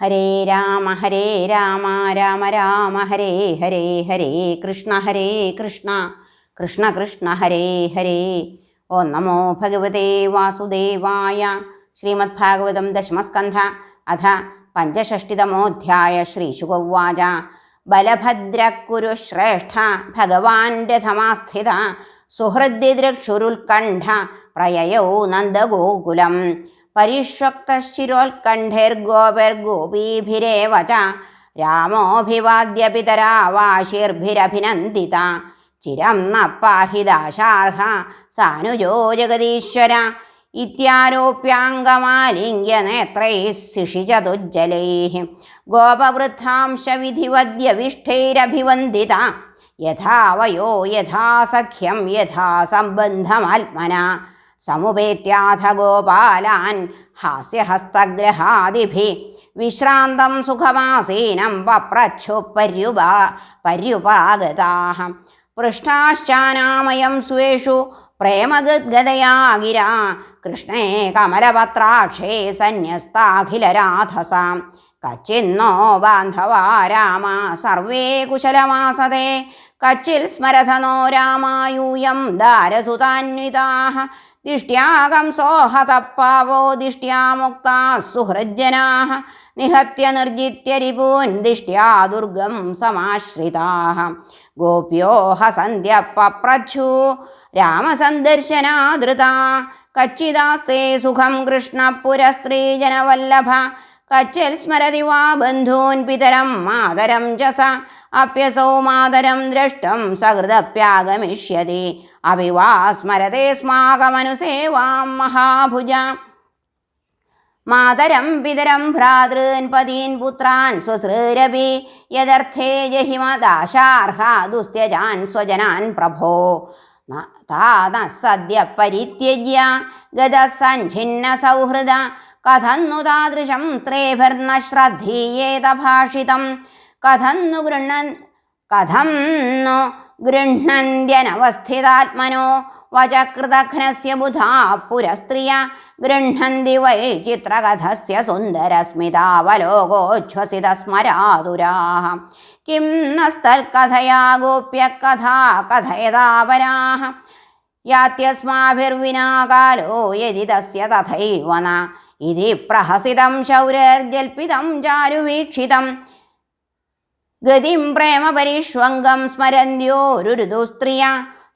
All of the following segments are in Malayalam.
ഹരേ രാമ ഹരേ രാമ രാമ രാമ ഹരേ ഹരേ ഹരേ കൃഷ്ണ ഹരേ കൃഷ്ണ കൃഷ്ണ കൃഷ്ണ ഹരേ ഹരേ. ഓ നമോ ഭഗവതേ വാസുദേവായ ശ്രീമദ്ഭാഗവതം ദശമസ്കന്ധ അഥ പഞ്ചഷഷ്ടിതമോധ്യായ ശ്രീശുഗൗവാച ബലഭദ്രക്കുരു ശ്രേഷ്ഠ ഭഗവാൻ രഥമാസ്ഥിത സുഹൃദ്ദിദൃക്ഷുരുത്കണ്ഠ പ്രയയൗ നന്ദഗോകുലം. പരിഷ്വക്തശ്ചിരോത്കണ്ഠൈർഗോപൈർഗോപീഭിരേവ ച രാമോഭിവാദ്യ പിതരാ ചിരം ന പാഹി സാനുജോ ജഗദീശ്വര. ഇത്യാരോപ്യാംഗമാലിംഗ്യ നേത്രൈः ശിഷിചതുജ്ജലൈः. ഗോപവൃദ്ധാംശവിധിവദ്യവിഷ്ഠൈരഭിവന്ദിത. യഥാ വയോ യഥാ സഖ്യം യഥാ സംബന്ധമാത്മന സമുപേത്യാഥ ഗോപാലാൻ ഹാസ്യഹസ്തഗ്രഹാദിഭി വിശ്രാന്തം സുഖമാസീനം വപ്രച്ഛു പര്യുപാ പര്യുപാഗതാഹം. പൃഷ്ടാശ്ചാനാമയം സ്വേഷു പ്രേമഗദ്ഗതയാ ഗിരാ കൃഷ്ണേ കമലപത്രാക്ഷേ സന്യസ്താഖിലരാധസാം. കച്ചിന്നോ ബാന്ധവാ രാമ സർവേ കുശലമാസതേ. കച്ചിൽ സ്മരഥനോ രാമായൂയം ദാരസുതാന്വിതാഹ ദിഷ്ട്യാകം സോഹതപ്പാവോ ദിഷ്ട്യാ മുക്താ സുഹൃജ്ജനാः നിഹത്യ നിർജിത്യ രിപൂൻ ദിഷ്ട്യാ ദുർഗം സമാശ്രിതാः ഗോപ്യോ ഹസന്ധ്യപ്പപ്രച്ഛു രാമസന്ദർശനാദൃതാ കച്ചിദാസ്തേ സുഖം കൃഷ്ണപുരസ്ത്രീജനവല്ലഭ കച്ചിൽ സ്മരതി വാ ബന്ധൂൻ പിതരം മാതരം ച അപ്യസോ മാതരം ദ്രഷ്ടം സഹൃദപ്യാഗമിഷ്യതി. അപി സ്മരതേ സ്മാകമനുസേവാം മഹാഭുജ. മാതരം പിതരം ഭ്രാതൃൻ പതീൻ പുത്രാൻ സ്വസൃരവി യഥർത്ഥേ ജഹിമദാശാർഹ ദുസ്ത്യജാൻ സ്വജനാൻ പ്രഭോ. താന സദ്യ പരിത്യജ്യ ഗതസഞ്ചിന്ന സൗഹൃദ കഥന്നു താദൃശം സ്ത്രീഭിർന ശ്രദ്ധീയേത ഭാഷിതം കഥന്നു ഗൃഹൻ കഥം नु ഗൃഹ്ണന്ത്യനവസ്ഥിതാത്മനോ വചകൃതഘ്നസ്യ ബുധാ പുരസ്ത്രിയ. ഗൃഹന്തി വൈ ചിത്രകഥസ്യ സുന്ദരസ്മിതാവലോകോച്ഛ്വസിത സ്മരാതുരാः കിം നസ്തൽക്കഥയാ കഥയതാപരാः യാത്യസ്മാഭിർവിനാ കാലോ യതി തസ്യ തഥൈവ ന. ഇതി പ്രഹസിതം ശൗരർജൽപിതം ചാരുവീക്ഷിതം. ഗതിം പ്രേമപരിഷ്വംഗം സ്മരന്ത്യോരുരുദു സ്ത്രിയ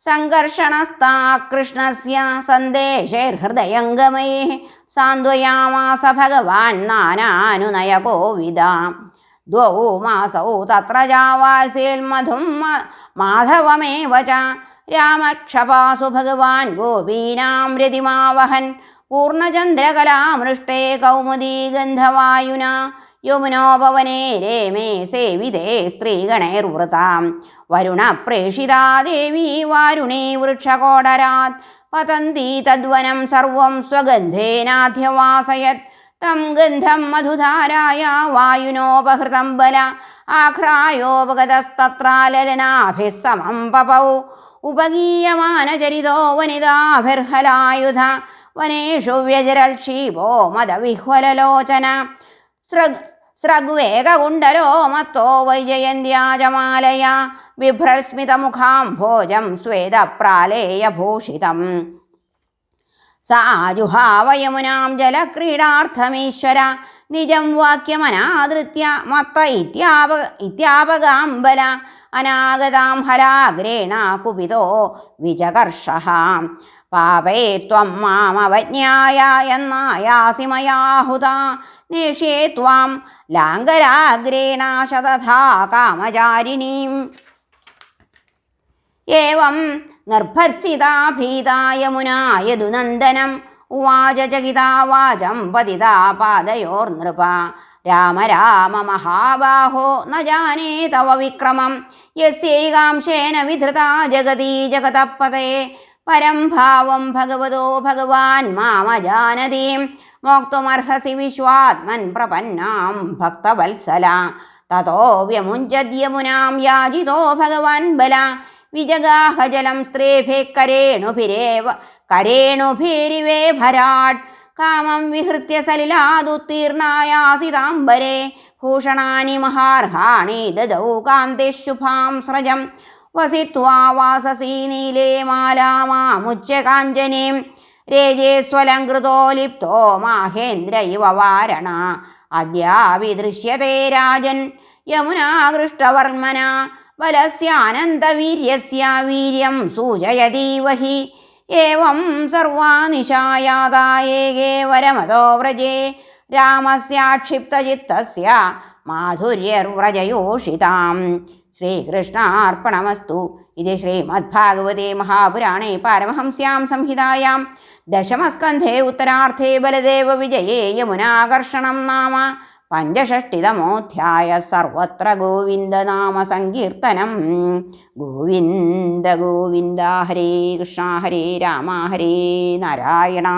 സംഘർഷണസ്താ കൃഷ്ണസ്യ സന്ദേശൈർഹൃദയംഗമൈ. സാന്ത്വയാമാസ ഭഗവാൻ നാനാനുനയകോവിദ. ദ്വൗ മാസൗ തത്ര ജാവാത്സ്യേൽമധും മധും മാധവമേവ ച രാമക്ഷപാസു ഭഗവാൻ ഗോപീനാം രതിമാവഹൻ. പൂർണചന്ദ്രകലാമൃഷ്ടേ കൗമുദീ ഗന്ധവായുന യമുനോപവനെ രേമേ സേവിതേ സ്ത്രീഗണൈർവൃതാം വരുണപ്രേഷിതാ ദേവി വാരുണീ വൃക്ഷകോടരാത് പതന്തി തദ്വനം സർവം സ്വഗന്ധേനാധ്യവാസയത് തം ഗന്ധം മധുധാരായ വായുനോപഹൃതം ബല ആഘ്രായോപഗതസ്തത്രാലലനാഭിസമം പപൗ ഉപഗീയമാനചരിതോ വനിതാഭിർഹലായുധ വനേഷു വ്യജരൽക്ഷീപോ മദവിഹ്വലലോചന സൃഗ് സൃഗ്വേഗകുണ്ടലോ മത്തോ വൈജയന്ത്യാജമാലയ. ബിഭ്രസ്മിതമുഖാംഭോജം സ്വേദപ്രാലേയഭൂഷിതം. സാജുഹാവയമുനാം ജലക്രീഡാർത്ഥമീശ്വര. നിജം വാക്യമനാദൃത്യ മത്ത ഇത്യാപ ഇത്യാപകാംബല. അനാഗതാം ഹലാഗ്രേണാ കുപിതോ വിജകർഷ പാപേ ത്വം മാമവജ്ഞായ എന്നായാസിമയാഹുത. നേഷ്യേ ത്വാം ലാംഗലാഗ്രേണ ശതഥാ കാമചാരിണീം. ഏവം നിർഭർസിതാ ഭീതാ നന്ദനം ഉവാച ചകിതാ വാചം പതിതാ പാദയോർനൃപ രാമ രാമ മഹാബാഹോ ന ജാനേ തവ വിക്രമം. യസ്യൈകാംശേന വിധൃതാ ജഗതി ജഗതപതേ പരം ഭാവം ഭഗവതോ ഭഗവാൻ മാമജാനതീം മോക്തുമർഹസി വിശ്വാത്മൻ പ്രപന്നാം ഭക്തവത്സല. തതോ വ്യമുഞ്ചദ്യമുനാം യാചിതോ ഭഗവാൻ ബല. വിജഗാഹജലം സ്ത്രീഭിः കരേണുഭിരേവ കരേണുഭിരിവേ ഭരാട് കാമം വിഹൃത്യ സലിലാദുത്തീർണായാസിതാംബരേ ഭൂഷണാനി മഹാർഹാണി ദദൗ കാന്തിശുഭാം സ്രജം. വസിത്വാ വാസസി നീലേ മാലാമാമുച്ച കാഞ്ചനീം രേജേസ്വലങ്കൃതോ ലിപ്തോ മാഹേന്ദ്ര ഇവ വാരണ. അദ്യാപി ദൃശ്യതേ രാജൻ യമുനാകൃഷ്ടവർമ്മന ബലസ്യാനന്ദവീര്യസ്യ വീര്യം സൂചയതീവ ഹി ഏവം സർവാനിശായാതായേകേ വരമതോ വ്രജേ. രാമസ്യാക്ഷിപ്തചിത്തസ്യ മാധുര്യർവ്രജയോഷിതാം. ശ്രീകൃഷ്ണാർപ്പണമസ്തു. ഇത് ശ്രീമദ്ഭാഗവതേ മഹാപുരാണേ പാരമഹംസ്യാം സംഹിതായാം. ദശമസ്കന്ധേ ഉത്തരാർത്ഥേ ബലദേവ വിജയേ. യമുനാകർഷണം നാമ. പഞ്ചഷഷ്ടിതമോധ്യായ സർവത്ര ഗോവിന്ദനാമ സങ്കീർത്തനം. ഗോവിന്ദ ഗോവിന്ദ ഹരേ കൃഷ്ണ ഹരേ രാമ ഹരേ നാരായണ.